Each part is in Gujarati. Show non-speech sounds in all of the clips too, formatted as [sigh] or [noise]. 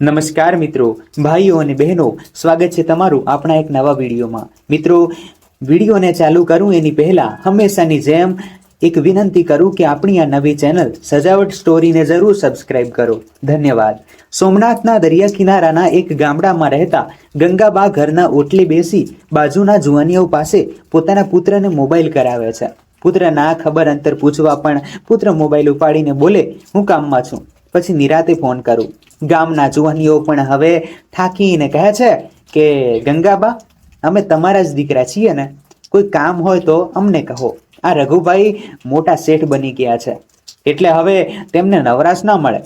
નમસ્કાર મિત્રો, ભાઈઓ અને બહેનો, સ્વાગત છે તમારું આપણા એક નવા વિડીયોમાં. મિત્રો, વિડીયોને ચાલુ કરું એની પહેલા હંમેશાની જેમ એક વિનંતી કરું કે આપણી આ નવી ચેનલ સજાવટ સ્ટોરીને જરૂર સબસ્ક્રાઇબ કરો. ધન્યવાદ. સોમનાથના દરિયા કિનારાના એક ગામડામાં રહેતા ગંગાબા ઘરના ઓટલે બેસી બાજુના જુવાનીઓ પાસે પોતાના પુત્રને મોબાઈલ કરાવે છે. પુત્ર ના ખબર અંતર પૂછવા પણ પુત્ર મોબાઈલ ઉપાડીને બોલે, હું કામમાં છું. પછી નિરાતે ફોન કરું. ગામના જુવાનીઓ પણ હવે થાકીને કહે છે કે, ગંગાબા, અમે તમારા જ દીકરા છીએ ને. કોઈ કામ હોય તો અમને કહો. આ રઘુભાઈ મોટા શેઠ બની ગયા છે. એટલે હવે તેમને નવરાશ ના મળે.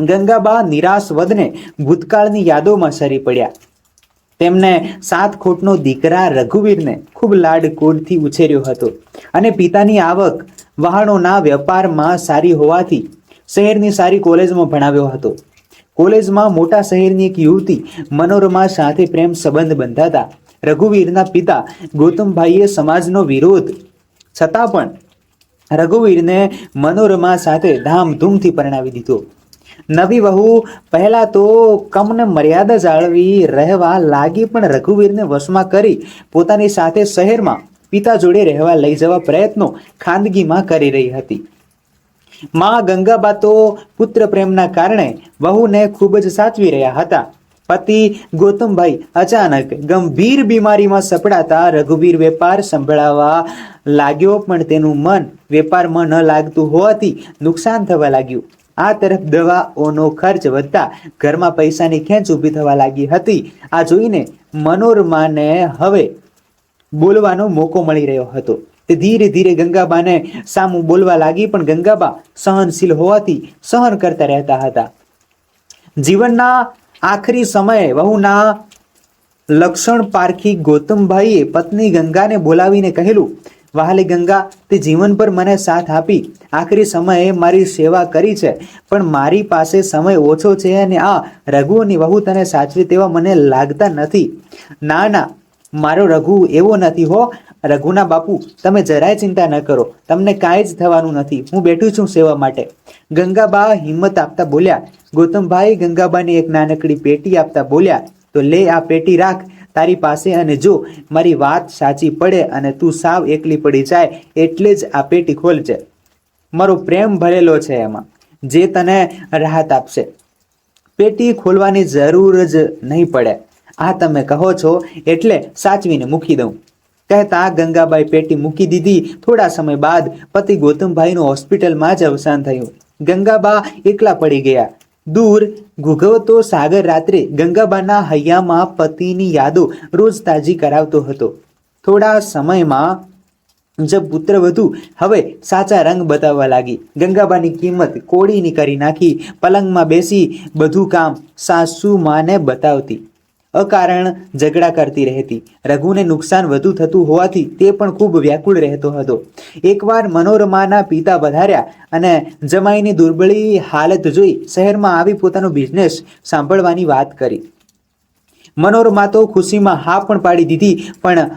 ગંગાબા નિરાશ વધને ભૂતકાળની યાદોમાં સરી પડ્યા. તેમને સાત ખોટનો દીકરા રઘુવીરને ખૂબ લાડકોડથી ઉછેર્યો હતો અને પિતાની આવક વહાણોના વેપારમાં સારી હોવાથી શહેરની સારી કોલેજમાં ભણાવ્યો હતો. કોલેજમાં મોટા શહેરની એક યુવતી મનોરમા સાથે પ્રેમ સંબંધ બંધાતા રઘુવીરના પિતા ગૌતમભાઈએ સમાજનો વિરોધ. છતાં પણ રઘુવીરને મનોરમા સાથે ધામધૂમથી પરણાવી દીધો. નવી વહુ પહેલા તો કમને મર્યાદા જાળવી રહેવા લાગી પણ રઘુવીરને વશમાં કરી પોતાની સાથે શહેરમાં પિતા જોડે રહેવા લઈ જવા પ્રયત્નો ખાનગીમાં કરી રહી હતી. માં ગંગાબા તો પુત્ર પ્રેમના કારણે વહુને ખૂબ જ સાચવી રહ્યા હતા. પતિ ગૌતમભાઈ અચાનક ગંભીર બીમારીમાં સપડાતા રઘુવીર વેપાર સંભળાવા લાગ્યો, પણ તેનું મન વેપારમાં ન લાગતું હોવાથી નુકસાન થવા લાગ્યું. આ તરફ દવાઓનો ખર્ચ વધતા ઘરમાં પૈસાની ખેંચ ઊભી થવા લાગી હતી. આ જોઈને મનોરમાને હવે બોલવાનો મોકો મળી રહ્યો હતો. તે ધીરે ધીરે ગંગાબાને સામું બોલવા લાગી, પણ ગંગાબા સહનશીલ હોવાથી સહન કરતા રહેતા હતા. જીવનના આખરી સમયે વહુના લક્ષણ પારખી ગૌતમભાઈએ પત્ની ગંગાને બોલાવીને કહેલું, વહાલી ગંગા, તે જીવન પર મને સાથ આપી. આખરી સમયે મારી સેવા કરી છે, પણ મારી પાસે સમય ઓછો છે અને આ રઘુની વહુ તને સાચવી તેવા મને લાગતા નથી. ના ના મારો રઘુ એવો નથી હો. રઘુના બાપુ, તમે જરાય ચિંતા ન કરો. તમને કાંઈ જ થવાનું નથી. હું બેઠું છું સેવા માટે. ગંગાબા હિંમત આપતા બોલ્યા, ગૌતમભાઈ ગંગાબાને એક નાનકડી પેટી આપતા બોલ્યા, તો લે આ પેટી રાખ, તારી પાસે અને જો મારી વાત સાચી પડે અને તું સાવ એકલી પડી જાય, એટલે જ આ પેટી ખોલજે. મારો પ્રેમ ભરેલો છે એમાં, જે તને રાહત આપશે. પેટી ખોલવાની જરૂર જ નહીં પડે. આ તમે કહો છો એટલે સાચવીને મૂકી દઉં. કહેતા ગંગાબાઈ પેટી મૂકી દીધી. થોડા સમય બાદ પતિ ગૌતમભાઈનું હોસ્પિટલમાં જ અવસાન થયું. ગંગાબા એકલા પડી ગયા. દૂર ઘૂઘવતો સાગર રાત્રે ગંગાબાના હૈયામાં પતિની યાદો રોજ તાજી કરાવતો હતો. થોડા સમયમાં જબ પુત્ર વધુ હવે સાચા રંગ બતાવવા લાગી. ગંગાબાની કિંમત કોળીની કરી નાખી. પલંગમાં બેસી બધું કામ સાસુ માને બતાવતી. અકારણ ઝઘડા કરતી રહેતી. રઘુને નુકસાન વધુ થતું હોવાથી તે પણ ખૂબ વ્યાકુળ રહેતો હતો. એકવાર મનોરમાના પિતા વધાર્યા અને જમાઈની દુર્બળી હાલત જોઈ શહેરમાં આવી પોતાનો બિઝનેસ સાંભળવાની વાત કરી. મનોરમા તો ખુશીમાં હા પણ પાડી દીધી, પણ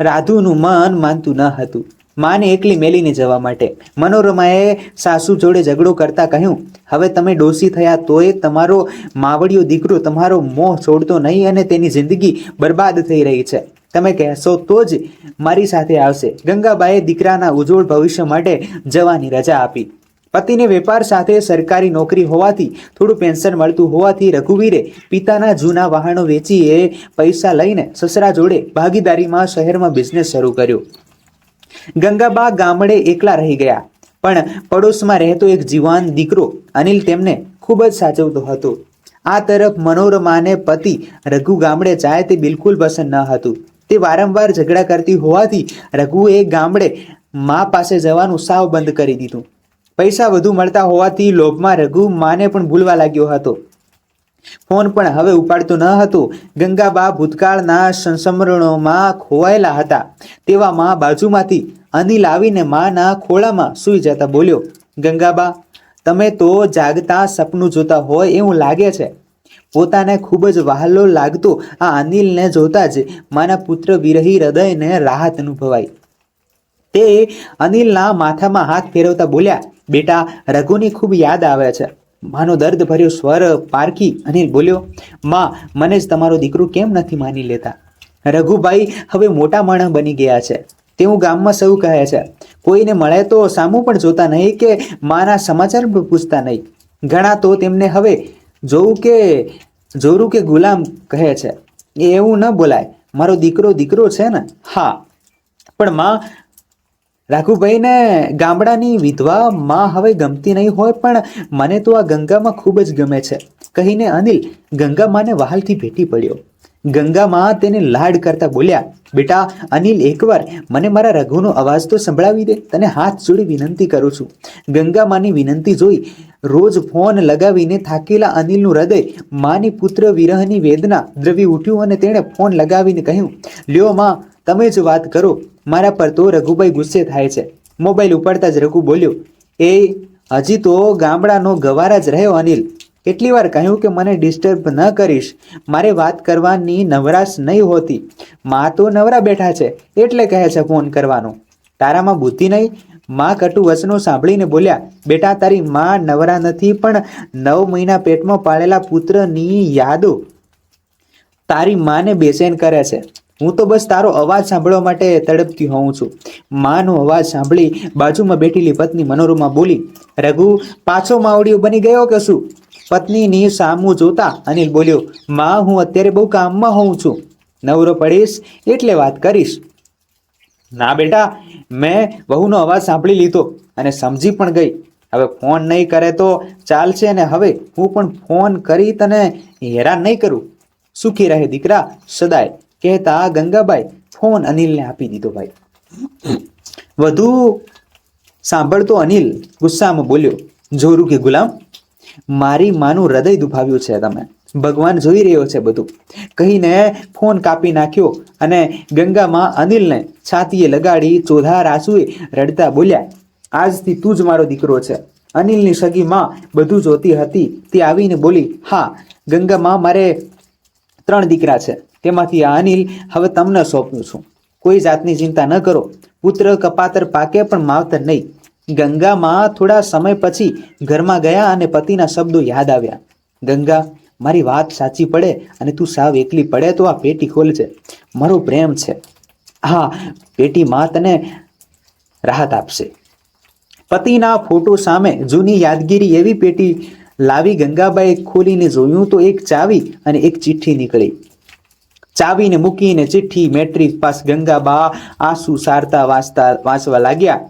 રાધુનું મન માનતું ન હતું. માને એકલી મેલીને જવા માટે. મનોરમાએ સાસુ જોડે ઝઘડો કરતા કહ્યું, હવે તમે ડોસી થયા તોય તમારો માવડિયો દીકરો તમારો મોહ છોડતો નહીં અને તેની જિંદગી બરબાદ થઈ રહી છે. તમે કહેશો તો જ મારી સાથે આવશે. ગંગાબાએ દીકરાના ઉજ્જવળ ભવિષ્ય માટે જવાની રજા આપી. પતિને વેપાર સાથે સરકારી નોકરી હોવાથી થોડું પેન્શન મળતું હોવાથી રઘુવીરે પિતાના જૂના વાહનો વેચી એ પૈસા લઈને સસરા જોડે ભાગીદારીમાં શહેરમાં બિઝનેસ શરૂ કર્યો. ગંગાબા ગામડે એકલા રહી ગયા. પણ પડોશમાં રહેતો એક જીવાન દીકરો અનિલ તેમને ખૂબ જ સાચવતો હતો. આ તરફ મનોરમાને પતિ રઘુ ગામડે જાય તે બિલકુલ પસંદ ન હતું. તે વારંવાર ઝઘડા કરતી હોવાથી રઘુએ ગામડે મા પાસે જવાનું સાવ બંધ કરી દીધું. પૈસા વધુ મળતા હોવાથી લોભમાં રઘુ માને પણ ભૂલવા લાગ્યો હતો. ફોન પણ હવે ઉપાડતો ન હતો. ગંગાબા ભૂતકાળના સંસ્મરણોમાં ખોવાયેલા હતા. તેવામાં બાજુમાંથી અનિલ આવીને માના ખોળામાં સૂઈ જતા બોલ્યો, ગંગાબા, તમે તો જાગતા સપનું જોતા હોય એવું લાગે છે. પોતાને ખૂબ જ વહાલો લાગતો આ અનિલને જોતા જ માના પુત્ર વિરહી હૃદયને રાહત અનુભવાઈ. તે અનિલના માથામાં હાથ ફેરવતા બોલ્યા, બેટા, રઘુની ખૂબ યાદ આવે છે. માનો દર્દ ભર્યો સ્વર પારખી. અનિલ બોલ્યો, માં, મને જ તમારો દીકરો કેમ નથી માની લેતા? રઘુભાઈ હવે મોટા માણસ બની ગયા છે. તેવું ગામમાં સૌ કહે છે. કોઈને મળે તો સામું પણ જોતા નહીં કે માના સમાચાર પણ પૂછતા નહીં. ઘણા તો તેમને હવે જોવું કે, જોરું કે ગુલામ કહે છે. એ એવું ન બોલાય. મારો દીકરો દીકરો છે ને? હા. પણ માં રાઘુભાઈને ગામડાની વિધવા માં હવે ગમતી નહીં હોય, પણ મને તો આ ગંગામાં ખૂબ જ ગમે છે. કહીને અનિલ ગંગા માને વહાલથી ભેટી પડ્યો. ગંગામાં તેને લાડ કરતા બોલ્યા, બેટા, અનિલ, એકવાર મને મારા રઘુનો અવાજ તો સંભળાવી દે, તને હાથ જોડી વિનંતી કરું છું. ગંગામાની વિનંતી જોઈ રોજ ફોન લગાવીને થાકેલા અનિલનું હૃદય, માની પુત્ર વિરહની વેદના દ્રવી ઉઠ્યું અને તેણે ફોન લગાવીને કહ્યું, લ્યો માં, તમે જ વાત કરો, મારા પર તો રઘુભાઈ ગુસ્સે થાય છે. મોબાઈલ ઉપાડતા જ રઘુ બોલ્યો, એ, હજી તો ગામડાનો ગવારા જ રહ્યો, અનિલ. કેટલી વાર કહ્યું કે મને ડિસ્ટર્બ ન કરીશ. મારે વાત કરવાની નવરાશ નહીં હોતી. માં તો નવરા બેઠા છે, એટલે કહે છે ફોન કરવાનો. તારામાં બુદ્ધિ નહીં? માં કટુ વચનો સાંભળીને બોલ્યા, બેટા, તારી માં નવરા નથી, પણ નવ મહિના પેટમાં પાળેલા પુત્રની યાદો તારી માને બેચેન કરે છે. હું તો બસ તારો અવાજ સાંભળવા માટે તડપતી હોઉં છું. માનો અવાજ સાંભળી બાજુમાં બેઠેલી પત્ની મનોરમા બોલી, રઘુ, પાછો માવડીઓ બની ગયો કે શું? પત્નીની સામું જોતા અનિલ બોલ્યો, માં, હું અત્યારે બહુ કામમાં હોઉં છું. નવરો પડીશ એટલે વાત કરીશ. ના બેટા, મેં વહુનો અવાજ સાંભળી લીધો અને સમજી પણ ગઈ. હવે ફોન નહીં કરે તો ચાલશે ને હવે હું પણ ફોન કરી તને હેરાન નહીં કરું. સુખી રહે દીકરા, સદાય. કહેતા ગંગાબાઈ ફોન અનિલને આપી દીધો ભાઈ. [clears throat] વધુ સાંભળતો અનિલ ગુસ્સામાં બોલ્યો, જોરું કે ગુલામ મારી માનું હૃદય દુભાવ્યું છે તમે. ભગવાન જોઈ રહ્યો છે બધું. કહીને ફોન કાપી નાખ્યો અને ગંગામાં અનિલને છાતીએ લગાડી ચોધાર આંસુએ રડતા બોલ્યા, આજથી તું જ મારો દીકરો છે. અનિલની સગી માં બધું જોતી હતી. તે આવીને બોલી, હા, ગંગામાં મારે ત્રણ દીકરા છે. તેમાંથી આ અનિલ હવે તમને સોંપું છું. કોઈ જાતની ચિંતા ન કરો. પુત્ર કપાતર પાકે પણ માવતર નહીં. ગંગામાં થોડા સમય પછી ઘરમાં ગયા અને પતિના શબ્દો યાદ આવ્યા. ગંગા, મારી વાત સાચી પડે અને તું સાવ એકલી પડે તો આ પેટી ખોલજે મારો પ્રેમ છે. હા, પેટી માં તને રાહત આપશે. પતિના ફોટો સામે જૂની યાદગીરી એવી પેટી લાવી ગંગાબાએ ખોલીને જોયું તો એક ચાવી અને એક ચિઠ્ઠી નીકળી. ચાવીને મૂકીને ચિઠ્ઠી મેટ્રિક પાસ ગંગાબા આંસુ સારતા વાંચતા વાંચવા લાગ્યા.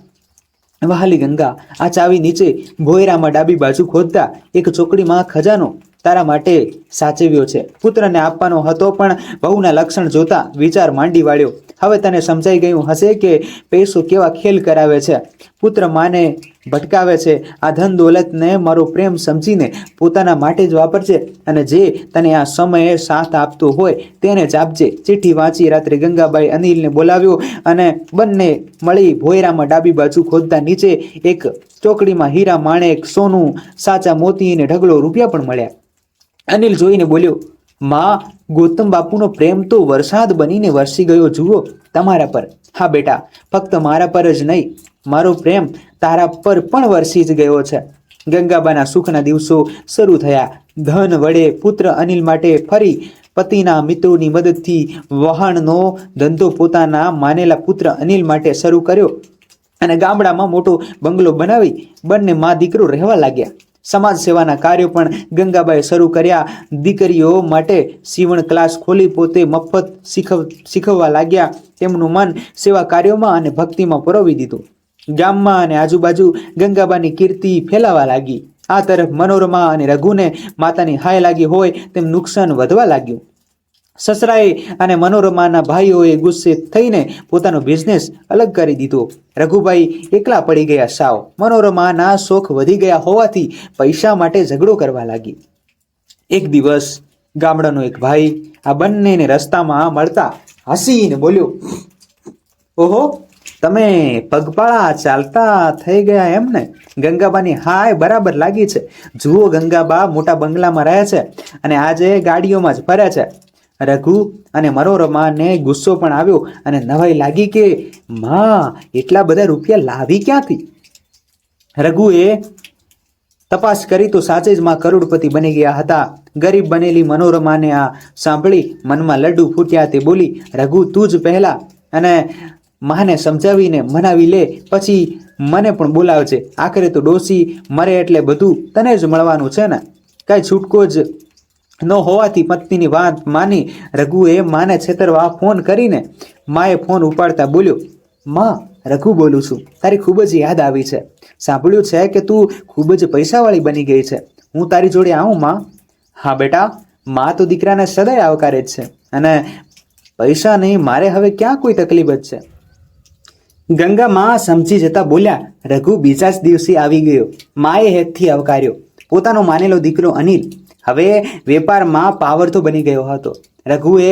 વહાલી ગંગા, આ ચાવી નીચે ભોયરામાં ડાબી બાજુ ખોદતા એક ચોકડીમાં ખજાનો તારા માટે સાચવ્યો છે. પુત્રને આપવાનો હતો પણ વહુના લક્ષણ જોતા વિચાર માંડી વાળ્યો. હવે તને સમજાઈ ગયું હશે કે પૈસો કેવા ખેલ કરાવે છે. પુત્ર માને ભટકાવે છે. આ ધન દોલતને મારો પ્રેમ સમજીને પોતાના માટે જ વાપરજે અને જે તને આ સમયે સાથ આપતો હોય તેને જ આપજે. ચિઠ્ઠી વાંચી રાત્રે ગંગાબાઈ અનિલને બોલાવ્યો અને બંને મળી ભોયરામાં ડાબી બાજુ ખોદતા નીચે એક ચોકડીમાં હીરા માણેક સોનું, સાચા મોતી અને ઢગલો રૂપિયા પણ મળ્યા. અનિલ જોઈને બોલ્યો, માં, ગૌતમ બાપુનો પ્રેમ તો વરસાદ બનીને વરસી ગયો જુઓ તમારા પર. હા બેટા, ફક્ત મારા પર જ નહીં મારો પ્રેમ તારા પર પણ વરસી જ ગયો છે. ગંગાબાના સુખના દિવસો શરૂ થયા. ધન વડે પુત્ર અનિલ માટે ફરી પતિના મિત્રોની મદદથી વહાણનો ધંધો પોતાના માનેલા પુત્ર અનિલ માટે શરૂ કર્યો અને ગામડામાં મોટો બંગલો બનાવી બંને મા દીકરો રહેવા લાગ્યા. સમાજ સેવાના કાર્યો પણ ગંગાબાએ શરૂ કર્યા. દીકરીઓ માટે સીવણ ક્લાસ ખોલી પોતે મફત શીખવ, શીખવવા લાગ્યા. તેમનું મન સેવા કાર્યોમાં અને ભક્તિમાં પરોવી દીધું. ગામમાં અને આજુબાજુ ગંગાબાની કીર્તિ ફેલાવા લાગી. આ તરફ મનોરમા અને રઘુને માતાની હાય લાગી હોય તેમ નુકસાન વધવા લાગ્યું. સસરાએ અને મનોરમાના ભાઈઓએ ગુસ્સે થઈને પોતાનો બિઝનેસ અલગ કરી દીધો. રઘુભાઈ એકલા પડી ગયા સાવ. મનોરમાના શોખ વધી ગયા હોવાથી પૈસા માટે ઝઘડો કરવા લાગી. એક દિવસ ગામડાનો એક ભાઈ આ બંનેને રસ્તામાં મળતા હસીને બોલ્યો, ઓહો તમે પગપાળા ચાલતા થઈ ગયા એમ ને ગંગાબાની હાય બરાબર લાગી છે. જુઓ ગંગાબા મોટા બંગલામાં રહે છે અને આજે ગાડીઓમાં જ ફરે છે. રઘુ અને મનોરમાને ગુસ્સો પણ આવ્યો અને નવાઈ લાગી કે, માં, એટલા બધા રૂપિયા લાવી ક્યાંથી? રઘુએ તપાસ કરી તો સાચે જ માં કરોડપતિ બની ગયા હતા. ગરીબ બનેલી મનોરમાને આ સાંભળી મનમાં લડ્ડુ ફૂટ્યા તે બોલી, રઘુ, તું જ પહેલા. અને માને સમજાવીને મનાવી લે, પછી મને પણ બોલાવજે. આખરે તો ડોસી મરે એટલે બધું તને જ મળવાનું છે ને? કાંઈ છૂટકો જ ન હોવાથી પત્નીની વાત માની રઘુએ માને છેતરવા ફોન કરીને માએ ફોન ઉપાડતા બોલ્યો, માં, રઘુ બોલું છું. તારી ખૂબ જ યાદ આવી છે. સાંભળ્યું છે કે તું ખૂબ જ પૈસાવાળી બની ગઈ છે. હું તારી જોડે આવું, માં? હા, બેટા. માં તો દીકરાને સદાય આવકારે જ છે. અને પૈસા નહીં, મારે હવે ક્યાં કોઈ તકલીફ જ છે? ગંગામાં સમજી જતા બોલ્યા, રઘુ બીજા જ દિવસે આવી ગયો. માએ હેતથી આવકાર્યો. પોતાનો માનેલો દીકરો અનિલ. હવે વેપારમાં પાવરતો બની ગયો હતો. રઘુએ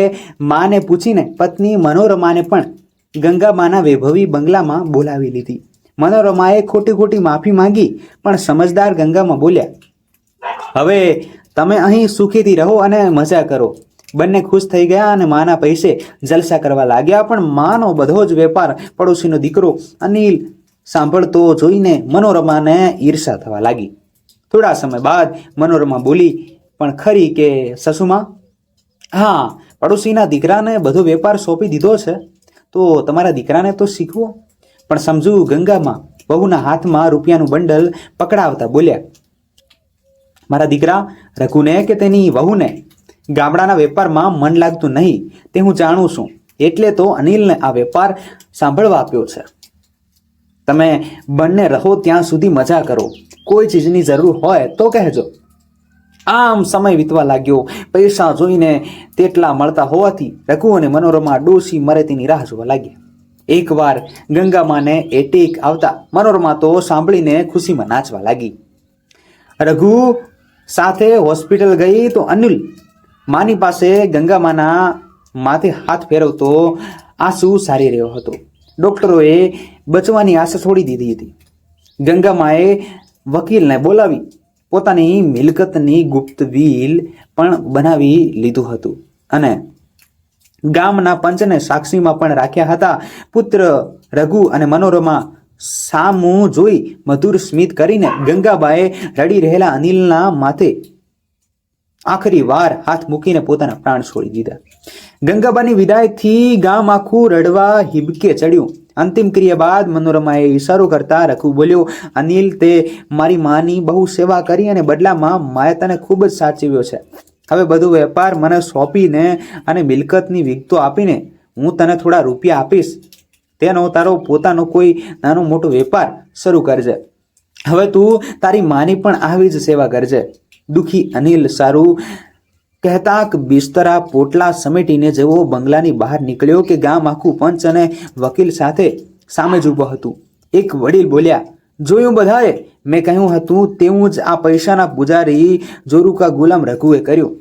માને પૂછીને પત્ની મનોરમાને પણ ગંગામાના વૈભવી બંગલામાં બોલાવી લીધી. મનોરમાએ ખોટી ખોટી માફી માંગી, પણ સમજદાર ગંગામાં બોલ્યા, હવે તમે અહીં સુખીથી રહો અને મજા કરો. બંને ખુશ થઈ ગયા અને માના પૈસે જલસા કરવા લાગ્યા. પણ માનો બધો જ વેપાર પડોશીનો દીકરો અનિલ સાંભળતો જોઈને મનોરમાને ઈર્ષા થવા લાગી. થોડા સમય બાદ મનોરમા બોલી, પણ ખરી કે સસુમાં? હા, પડોશીના દીકરાને બધો વેપાર સોંપી દીધો છે. તો તમારા દીકરાને તો શીખવો. પણ સમજુ ગંગામાં બહુના હાથમાં રૂપિયાનું બંડલ પકડાવતા બોલ્યા, મારા દીકરા, રઘુને કે તેની વહુને? ગામડાના વેપારમાં મન લાગતું નહીં તે હું જાણું છું. એટલે તો અનિલને આ વેપાર સાંભળવા આપ્યો છે. તમે બંને રહો ત્યાં સુધી મજા કરો. કોઈ ચીજની જરૂર હોય તો કહેજો. આમ સમય વીતવા લાગ્યો. પૈસા જોઈને તેટલા મળતા હોવાથી રઘુ અને મનોરમા ડોસી મરે તેની રાહ જોવા લાગ્યા. એકવાર ગંગામાને એટેક આવતા મનોરમા તો સાંભળીને ખુશીમાં નાચવા લાગી. રઘુ, સાથે હોસ્પિટલ ગઈ તો અનિલ માની પાસે ગંગામાના માથે હાથ ફેરવતો આંસુ સારી રહ્યો હતો. ડોક્ટરોએ બચવાની આશા છોડી દીધી હતી. ગંગામાએ વકીલને બોલાવી પોતાની મિલકતની ગુપ્ત વિલ પણ બનાવી લીધું હતું અને ગામના પંચને સાક્ષીમાં પણ રાખ્યા હતા. પુત્ર રઘુ અને મનોરમા સામું જોઈ મધુર સ્મિત કરીને ગંગાબાએ રડી રહેલા અનિલના માથે આખરી વાર હાથ મૂકીને પોતાના પ્રાણ છોડી દીધા. ગંગાબાની વિદાયથી ગામ આખું રડવા હિબકે ચડ્યું. અંતિમ ક્રિયા બાદ મનોરમાએ ઈશારો કરતા રઘુ બોલ્યો, અનિલ, તે મારી માની બહુ સેવા કરી અને બદલામાં માએ તને ખૂબ જ સાચવ્યો છે. હવે બધું વેપાર મને સોંપીને અને મિલકતની વિગતો આપીને હું તને થોડા રૂપિયા આપીશ. તેનો તારો પોતાનો કોઈ નાનો મોટો વેપાર શરૂ કરજે. હવે તું તારી માની પણ આવી જ સેવા કરજે. દુખી અનિલ સારું કહેતા બિસ્તરા પોટલા સમેટીને જેવો બંગલાની બહાર નીકળ્યો કે ગામ આખું પંચ અને વકીલ સાથે સામે જ ઊભો હતું. એક વડીલ બોલ્યા, જોયું બધાએ? મેં કહ્યું હતું તેવું જ આ પૈસાના પૂજારી જોરુકા ગુલામ રઘુએ કર્યું.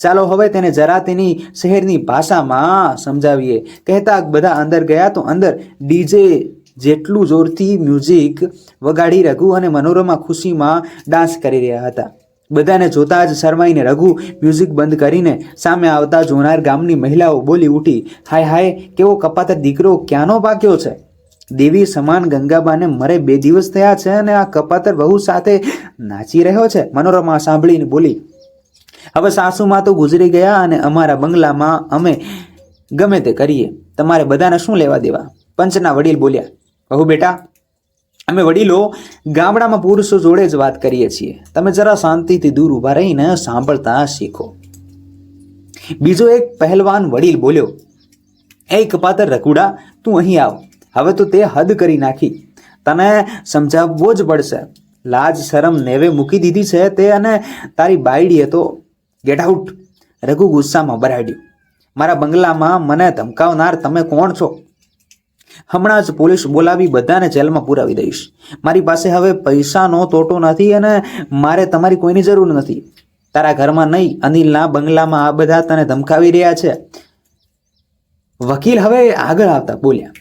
ચાલો હવે તેને જરા તેની શહેરની ભાષામાં સમજાવીએ. કહેતા બધા અંદર ગયા તો અંદર ડીજે જેટલું જોરથી મ્યુઝિક વગાડી રઘુ અને મનોરમા ખુશીમાં ડાન્સ કરી રહ્યા હતા. બધાને જોતા જ શરમાઈને રઘુ મ્યુઝિક બંધ કરીને સામે આવતા જોનાર ગામની મહિલાઓ બોલી ઉઠી, હાય હાય, કેવો કપાતર દીકરો, ક્યાંનો પાક્યો છે? દેવી સમાન ગંગાબાને મરે બે દિવસ થયા છે અને આ કપાતર વહુ સાથે નાચી રહ્યો છે. મનોરમા સાંભળીને બોલી, હવે સાસુમાં તો ગુજરી ગયા અને અમારા બંગલામાં અમે ગમે તે કરીએ. તમારે બધાને શું લેવા દેવા? પંચના વડીલ બોલ્યા કહું બેટા અમે વડીલો ગામડામાં પુરુષો જોડે જ વાત કરીએ છીએ. તમે જરા શાંતિથી દૂર ઊભા રહીને સાંભળતા શીખો. બીજો એક પહેલવાન વડીલ બોલ્યો એ કપાતર રકુડા તું અહીં આવ. હવે તો તે હદ કરી નાખી. તને સમજાવવો જ પડશે. લાજ શરમ નેવે મૂકી દીધી છે તે અને તારી બાયડીએ તો ગેટ આઉટ રઘુ ગુસ્સામાં બરાડ્યું, મારા બંગલામાં મને ધમકાવનાર તમે કોણ છો? હમણાં જ પોલીસ બોલાવી બધાને જેલમાં પુરાવી દઈશ. મારી પાસે હવે પૈસાનો તોટો નથી અને મારે તમારી કોઈની જરૂર નથી. તારા ઘરમાં નહીં, અનિલના બંગલામાં આ બધા તને ધમકાવી રહ્યા છે. વકીલ હવે આગળ આવતા બોલ્યા,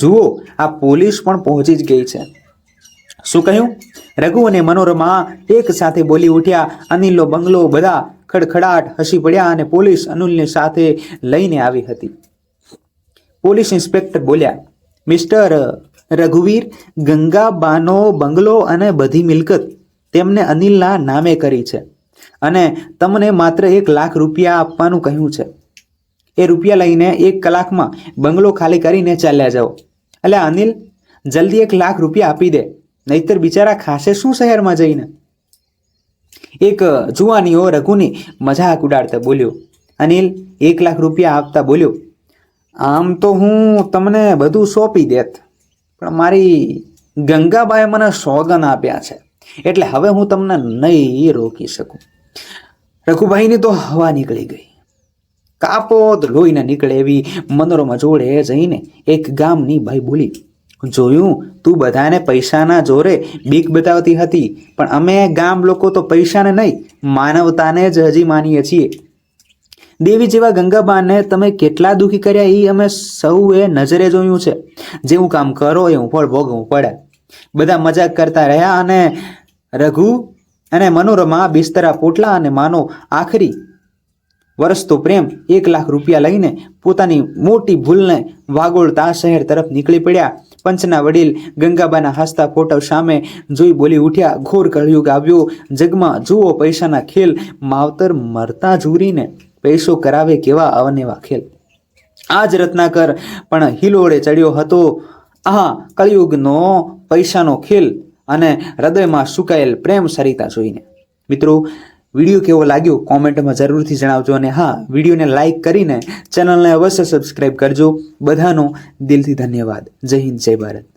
જુઓ, આ પોલીસ પણ પહોંચી જ ગઈ છે. શું કહ્યું? રઘુ અને મનોરમા એક સાથે બોલી ઉઠ્યા, અનિલનો બંગલો બધા ખડખડાટ હસી પડ્યા અને પોલીસ અનિલને સાથે લઈને આવી હતી. પોલીસ ઇન્સ્પેક્ટર બોલ્યા મિસ્ટર રઘુવીર ગંગાબાનો બંગલો અને બધી મિલકત તેમને અનિલના નામે કરી છે. અને તમને માત્ર એક લાખ રૂપિયા આપવાનું કહ્યું છે. એ રૂપિયા લઈને એક કલાકમાં બંગલો ખાલી કરીને ચાલ્યા જાઓ. એટલે અનિલ, જલ્દી એક લાખ રૂપિયા આપી દે, નહીતર બિચારા ખાશે શું શહેરમાં જઈને? એક જુવાનીઓ રઘુની મજાક ઉડાડતા બોલ્યો. અનિલ, એક લાખ રૂપિયા આપતા બોલ્યો. આમ તો હું તમને બધું સોંપી દેત, પણ મારી ગંગાબાએ મને સોગન આપ્યા છે. એટલે હવે હું તમને નહીં રોકી શકું. રઘુભાઈની તો હવા નીકળી ગઈ. કાપોદ લોહીને નીકળે એવી મનોરમા જોડે જઈને એક ગામની ભાઈ બોલી, જોયું, તું બધાને પૈસાના જોરે બીક બતાવતી હતી, પણ અમે ગામ લોકો તો પૈસાને નહીં, માનવતાને જ હજી માનીએ છીએ. દેવી જેવા ગંગાબાને તમે કેટલા દુઃખી કર્યા એ અમે સૌએ નજરે જોયું છે. જેવું કામ કરો એવું ફળ ભોગવું પડે. બધા મજાક કરતા રહ્યા અને રઘુ અને મનોરમા બિસ્તરા પોટલા અને માનો આખરી વરસતો પ્રેમ એક લાખ રૂપિયા લઈને પોતાની મોટી ભૂલને વાગોળતા શહેર તરફ નીકળી પડ્યા. પંચના વડીલ ગંગાબાના હસતા ફોટો સામે જોઈ બોલી ઉઠ્યા, ઘોર કળિયુગ આવ્યો. જગમાં જુઓ પૈસાના ખેલ. માવતર મરતા જુરીને પૈસો કરાવે કેવા અવનેવા ખેલ. આ જ રત્નાકર પણ હિલોડે ચડ્યો હતો. આ કળિયુગનો પૈસાનો ખેલ અને હૃદયમાં સુકાયેલ પ્રેમ સરિતા જોઈને. મિત્રો, વીડિયો કેવો લાગ્યો? કોમેન્ટમાં જરૂરથી જણાવજો અને હા, વિડીયોને લાઈક કરીને ચેનલને અવશ્ય સબસ્ક્રાઈબ કરજો. બધાનો દિલથી ધન્યવાદ. જય હિન્દ, જય ભારત.